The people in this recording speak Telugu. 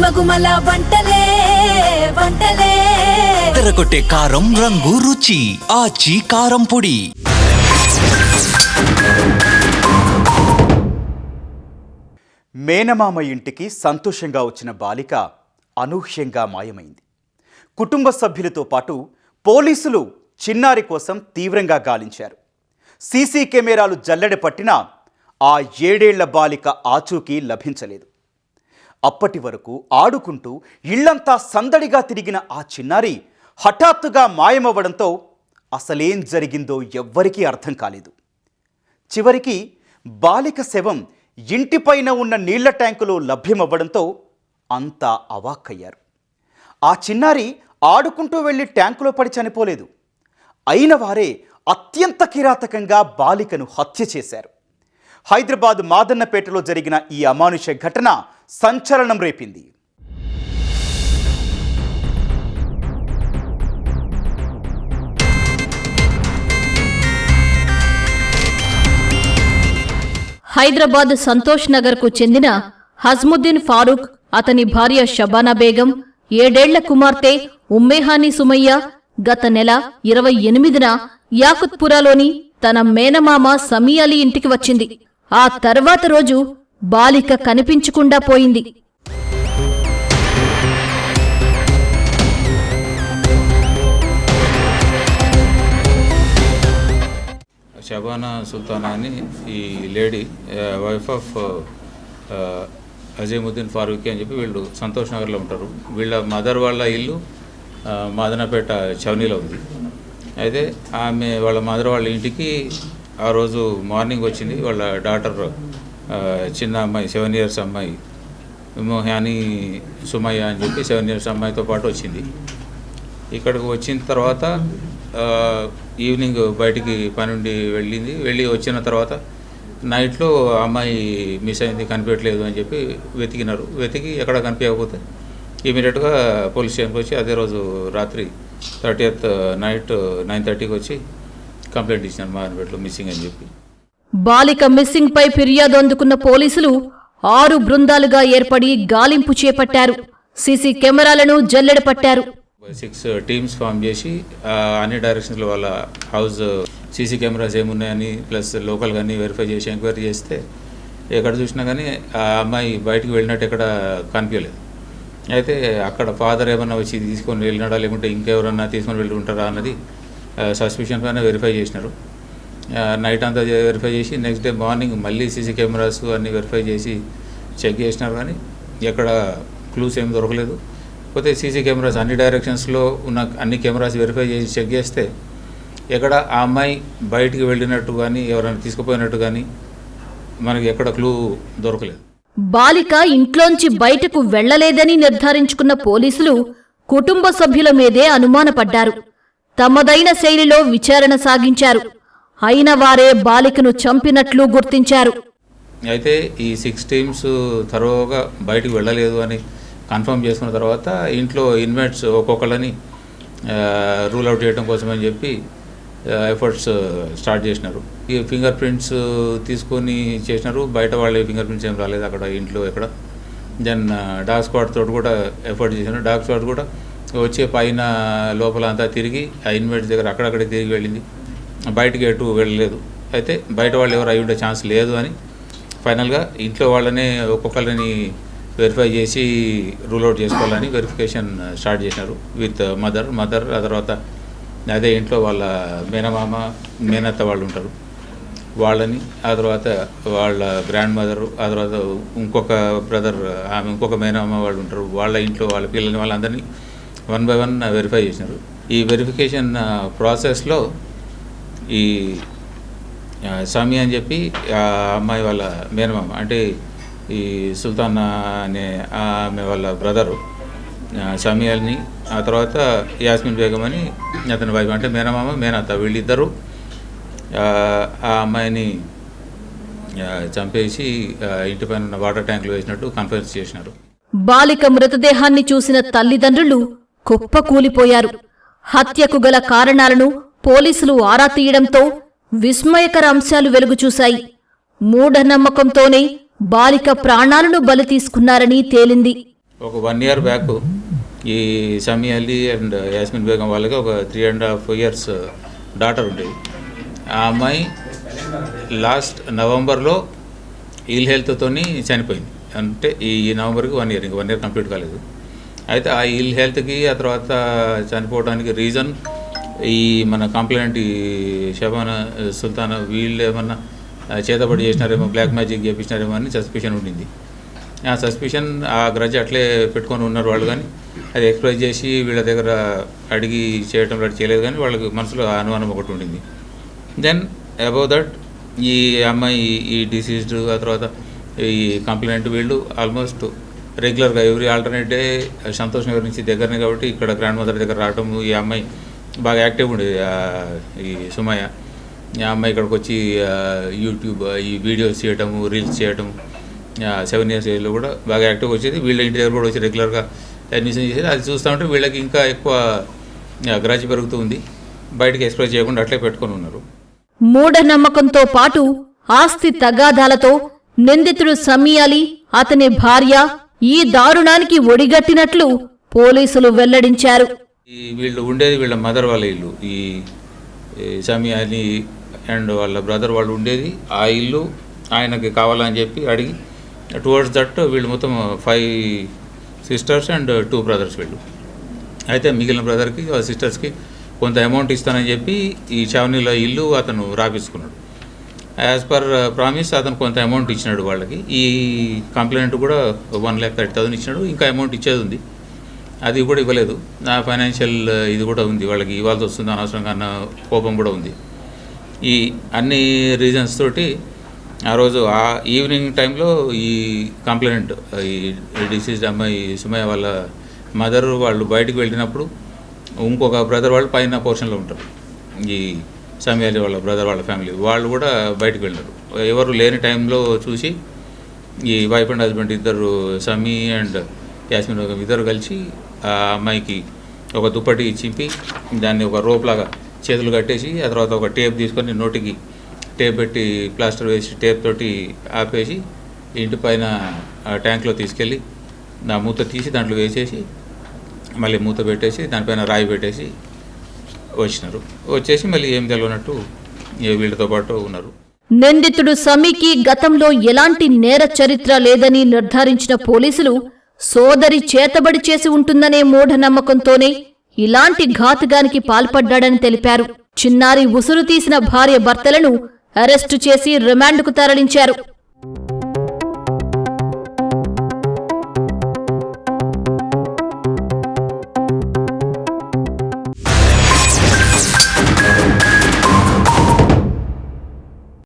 గుమగుమల వంటలే వంటలే. తెరకొట్టే కారం రంగు రుచి ఆచి కారం పొడి. మేనమామ ఇంటికి సంతోషంగా వచ్చిన బాలిక అనూహ్యంగా మాయమైంది. కుటుంబ సభ్యులతో పాటు పోలీసులు చిన్నారి కోసం తీవ్రంగా గాలించారు. సీసీ కెమెరాలు జల్లెడ పట్టినా ఆ ఏడేళ్ళ బాలిక ఆచూకీ లభించలేదు. అప్పటి వరకు ఆడుకుంటూ ఇళ్ళంతా సందడిగా తిరిగిన ఆ చిన్నారి హఠాత్తుగా మాయమవ్వడంతో అసలేం జరిగిందో ఎవ్వరికీ అర్థం కాలేదు. చివరికి బాలిక శవం ఇంటిపైన ఉన్న నీళ్ళ ట్యాంకులో లభ్యమవ్వడంతో అంతా అవాక్కయ్యారు. ఆ చిన్నారి ఆడుకుంటూ వెళ్ళి ట్యాంకులో పడి చనిపోలేదు. అయిన వారే అత్యంత కిరాతకంగా బాలికను హత్య చేశారు. హైదరాబాద్ మాదన్నపేటలో జరిగిన ఈ అమానుష ఘటన సంచలనం రేపింది. హైదరాబాద్ సంతోష్ నగర్కు చెందిన హజ్ముద్దీన్ ఫారూక్ అతని భార్య షబానా బేగం ఏడేళ్ళ కుమార్తె ఉమ్మేహాని సుమయ్య గత నెల ఇరవై ఎనిమిదిన యాకుత్పురాలోని తన మేనమామ సమీ అలీ ఇంటికి వచ్చింది. ఆ తర్వాత రోజు బాలిక కనిపించకుండా పోయింది. షబానా సుల్తానా అని ఈ lady wife of Azeemuddin Farooqui అని చెప్పి వీళ్ళు సంతోష్ నగర్లో ఉంటారు. వీళ్ళ మదర్ వాళ్ళ ఇల్లు మాదనపేట చౌనీలో ఉంది. అయితే ఆమె వాళ్ళ మదర్ వాళ్ళ ఇంటికి ఆ రోజు మార్నింగ్ వచ్చింది. వాళ్ళ డాటర్ చిన్న అమ్మాయి సెవెన్ ఇయర్స్ అమ్మాయి. మోహాని సుమయ్య అని చెప్పి సెవెన్ ఇయర్స్ అమ్మాయితో పాటు వచ్చింది. ఇక్కడికి వచ్చిన తర్వాత ఈవినింగ్ బయటికి పనుండి వెళ్ళింది. వెళ్ళి వచ్చిన తర్వాత నైట్లో అమ్మాయి మిస్ అయింది కనిపించట్లేదు అని చెప్పి వెతికినారు. వెతికి ఎక్కడ కనిపించకపోతే ఇమీడియట్గా పోలీస్ స్టేషన్కి వచ్చి అదే రోజు రాత్రి థర్టీ నైట్ నైన్ థర్టీకి వచ్చి కంప్లైంట్ ఇచ్చినాను మా అనిపెట్లో మిస్సింగ్ అని చెప్పి. బాలిక మిస్సింగ్ పై ఫిర్యాదు అందుకున్న పోలీసులు ఆరు బృందాలుగా ఏర్పడి గాలింపు చేపట్టారు. సీసీ కెమెరాలను జల్లెడ పట్టారు. సిక్స్ టీమ్స్ ఫామ్ చేసి అన్ని డైరెక్షన్స్లో వాళ్ళ హౌస్ సీసీ కెమెరాస్ ఏమున్నాయని ప్లస్ లోకల్ కానీ వెరిఫై చేసి ఎంక్వైరీ చేస్తే ఎక్కడ చూసినా కానీ ఆ అమ్మాయి బయటికి వెళ్ళినట్టు ఎక్కడ కనిపించలేదు. అయితే అక్కడ ఫాదర్ ఏమన్నా వచ్చి తీసుకొని వెళ్ళినాడా లేకుంటే ఇంకెవరన్నా తీసుకొని వెళ్ళి ఉంటారా అన్నది సస్పెషన్ పైన వెరిఫై చేసినారు. నైట్ అంతా వెరిఫై చేసి నెక్స్ట్ డే మార్నింగ్ మళ్ళీ సీసీ కెమెరాస్ అన్నీ వెరిఫై చేసి చెక్ చేసినారు కానీ ఎక్కడ క్లూస్ ఏమి దొరకలేదు. పోతే సీసీ కెమెరాస్ అన్ని డైరెక్షన్స్లో ఉన్న అన్ని కెమెరాస్ వెరిఫై చేసి చెక్ చేస్తే ఎక్కడ ఆ అమ్మాయి బయటికి వెళ్ళినట్టు కానీ ఎవరైనా తీసుకుపోయినట్టు కానీ మనకి ఎక్కడ క్లూ దొరకలేదు. బాలిక ఇంట్లోంచి బయటకు వెళ్ళలేదని నిర్ధారించుకున్న పోలీసులు కుటుంబ సభ్యుల మీదే అనుమానపడ్డారు. తమదైన శైలిలో విచారణ సాగించారు. అయిన వారే బాలికను చంపినట్లు గుర్తించారు. అయితే ఈ సిక్స్ టీమ్స్ తరువుగా బయటికి వెళ్ళలేదు అని కన్ఫర్మ్ చేసుకున్న తర్వాత ఇంట్లో ఇన్మేట్స్ ఒక్కొక్కళ్ళని రూల్ అవుట్ చేయడం కోసమని చెప్పి ఎఫర్ట్స్ స్టార్ట్ చేసినారు. ఈ ఫింగర్ ప్రింట్స్ తీసుకొని చేసినారు. బయట వాళ్ళ ఫింగర్ ప్రింట్స్ ఏం రాలేదు అక్కడ ఇంట్లో ఎక్కడ. దెన్ డాగ్ స్క్వాడ్ తోటి కూడా ఎఫర్ట్ చేసినారు. డాగ్ స్క్వాడ్ కూడా వచ్చే పైన లోపల అంతా తిరిగి ఆ ఇన్మేట్స్ దగ్గర అక్కడక్కడ తిరిగి వెళ్ళింది. బయటికి ఎటు వెళ్ళలేదు. అయితే బయట వాళ్ళు ఎవరు అయి ఉండే ఛాన్స్ లేదు అని ఫైనల్గా ఇంట్లో వాళ్ళనే ఒక్కొక్కరిని వెరిఫై చేసి రూల్ అవుట్ చేసుకోవాలని వెరిఫికేషన్ స్టార్ట్ చేసినారు విత్ మదర్. మదర్ ఆ తర్వాత అదే ఇంట్లో వాళ్ళ మేనమామ మేనత్త వాళ్ళు ఉంటారు. వాళ్ళని ఆ తర్వాత వాళ్ళ గ్రాండ్ మదర్ ఆ తర్వాత ఇంకొక బ్రదర్ ఆమె ఇంకొక మేనమామ వాళ్ళు ఉంటారు. వాళ్ళ ఇంట్లో వాళ్ళ పిల్లల్ని వాళ్ళందరినీ వన్ బై వన్ వెరిఫై చేసినారు. ఈ వెరిఫికేషన్ ప్రాసెస్లో ఈ ఆ, సమీ అని చెప్పి ఆ అమ్మాయి వాళ్ళ మేనమామ అంటే ఈ సుల్తాన్ అనే ఆమె వాళ్ళ బ్రదరు సమీ అని ఆ తర్వాత యాస్మిన్ బేగం అని అతని వైఫ్ అంటే మేనమామ మేనత్త వీళ్ళిద్దరూ ఆ, అమ్మాయిని చంపేసి ఇంటి పైన ఉన్న వాటర్ ట్యాంకులు వేసినట్టు కన్ఫరెన్స్ చేసినారు. బాలిక మృతదేహాన్ని చూసిన తల్లిదండ్రులు కుప్పకూలిపోయారు. హత్యకు గల కారణాలను పోలీసులు ఆరా తీయడంతో విస్మయకర అంశాలు వెలుగుచూశాయి మూఢనమ్మకంతోనే బాలిక ప్రాణాలను బలి తీసుకున్నారని తేలింది. ఒక వన్ ఇయర్ బ్యాక్ ఈ సమీ అలీ అండ్ యాస్మిన్ బేగం వాళ్ళకి ఒక three and half years daughter ఉండేది. ఆ అమ్మాయి లాస్ట్ నవంబర్లో ఇల్ హెల్త్తోని చనిపోయింది. అంటే ఈ ఈ నవంబర్కి వన్ ఇయర్ ఇంకా వన్ ఇయర్ కంప్లీట్ కాలేదు. అయితే ఆ ఇల్ హెల్త్కి ఆ తర్వాత చనిపోవడానికి రీజన్ ఈ మన కంప్లైంట్ శబాన షబానా సుల్తాన్ వీళ్ళు ఏమన్నా చేతబడి చేసినారేమో బ్లాక్ మ్యాజిక్ చేపించినారేమో అని సస్పిషన్ ఉండింది. ఆ సస్పిషన్ ఆ గ్రజ్ అట్లే పెట్టుకొని ఉన్నారు వాళ్ళు కానీ అది ఎక్స్ప్రెస్ చేసి వీళ్ళ దగ్గర అడిగి చేయటం లాంటి చేయలేదు కానీ వాళ్ళకి మనసులో ఆ అనుమానం ఒకటి ఉండింది. దెన్ అబౌవ్ దట్ ఈ అమ్మాయి ఈ డిసీజ్డ్ ఆ తర్వాత ఈ కంప్లైంట్ వీళ్ళు ఆల్మోస్ట్ రెగ్యులర్గా every alternate day Santosh Nagar నుంచి దగ్గరనే కాబట్టి ఇక్కడ గ్రాండ్ మదర్ దగ్గర రావటం ఈ అమ్మాయి బాగా యాక్టివ్ ఉండేది ఈ సుమయ్య. ఆ అమ్మాయి ఇక్కడికి వచ్చి యూట్యూబ్ ఈ వీడియోస్ చేయటము రీల్స్ చేయటము సెవెన్ ఇయర్స్ ఏజ్లో కూడా బాగా యాక్టివ్గా వచ్చేది. వీళ్ళ ఇంటి దగ్గర కూడా వచ్చి రెగ్యులర్గా అడ్మిషన్ చేసేది. అది చూస్తూ ఉంటే వీళ్ళకి ఇంకా ఎక్కువ గ్రాచి పెరుగుతూ ఉంది. బయటకి ఎక్స్ప్రెస్ చేయకుండా అట్లే పెట్టుకొని ఉన్నారు. మూఢనమ్మకంతో పాటు ఆస్తి తగాదాలతో నిందితుడు సమీయాలి అతని భార్య ఈ దారుణానికి ఒడిగట్టినట్లు పోలీసులు వెల్లడించారు. ఈ వీళ్ళు ఉండేది వీళ్ళ మదర్ వాళ్ళ ఇల్లు. ఈ ఈ సమీ అండ్ వాళ్ళ బ్రదర్ వాళ్ళు ఉండేది ఆ ఇల్లు. ఆయనకి కావాలని చెప్పి అడిగి టువర్డ్స్ దట్ వీళ్ళు మొత్తం five sisters and two brothers వీళ్ళు. అయితే మిగిలిన బ్రదర్కి సిస్టర్స్కి కొంత అమౌంట్ ఇస్తానని చెప్పి ఈ చావనీలో ఇల్లు అతను రాపించుకున్నాడు యాజ్ పర్ ప్రామిస్ అతను కొంత అమౌంట్ ఇచ్చినాడు వాళ్ళకి. ఈ కంప్లైంట్ కూడా వన్ ల్యాక్ థర్టీ థౌసండ్ ఇచ్చినాడు. ఇంకా అమౌంట్ ఇచ్చేది ఉంది. అది కూడా ఇవ్వలేదు. నా ఫైనాన్షియల్ ఇది కూడా ఉంది. వాళ్ళకి ఇవ్వాల్సి వస్తుంది అనవసరంగా అన్న కోపం కూడా ఉంది. ఈ అన్ని రీజన్స్ తోటి ఆ రోజు ఆ ఈవినింగ్ టైంలో ఈ కంప్లైంట్ ఈ డిసీజ్డ్ అమ్మాయి సుమయ్య వాళ్ళ మదర్ వాళ్ళు బయటకు వెళ్ళినప్పుడు ఇంకొక బ్రదర్ వాళ్ళు పైన పోర్షన్లో ఉంటారు. ఈ సమయాలి వాళ్ళ బ్రదర్ వాళ్ళ ఫ్యామిలీ వాళ్ళు కూడా బయటకు వెళ్ళారు. ఎవరు లేని టైంలో చూసి ఈ వైఫ్ అండ్ హస్బెండ్ ఇద్దరు సమీ అండ్ యాస్మిన్ ఇద్దరు కలిసి ఆ అమ్మాయికి ఒక దుప్పటి చింపి దాన్ని ఒక రోప్లాగా చేతులు కట్టేసి ఆ తర్వాత ఒక టేప్ తీసుకొని నోటికి టేప్ పెట్టి ప్లాస్టర్ వేసి టేప్ తోటి ఆపేసి ఇంటి పైన ఆ ట్యాంక్లో తీసుకెళ్ళి నా మూత తీసి దాంట్లో వేసేసి మళ్ళీ మూత పెట్టేసి దానిపైన రాయి పెట్టేసి వచ్చినారు. వచ్చేసి మళ్ళీ ఏం తెలియనట్టు ఏ వీళ్ళతో పాటు ఉన్నారు. నిందితుడు సమీకి గతంలో ఎలాంటి నేర చరిత్ర లేదని నిర్ధారించిన పోలీసులు సోదరి చేతబడి చేసి ఉంటుందనే మూఢనమ్మకంతోనే ఇలాంటి ఘాతుగానికి పాల్పడ్డాడని తెలిపారు. చిన్నారి ఉసురు తీసిన భార్య భర్తలను అరెస్టు చేసి రిమాండ్కు తరలించారు.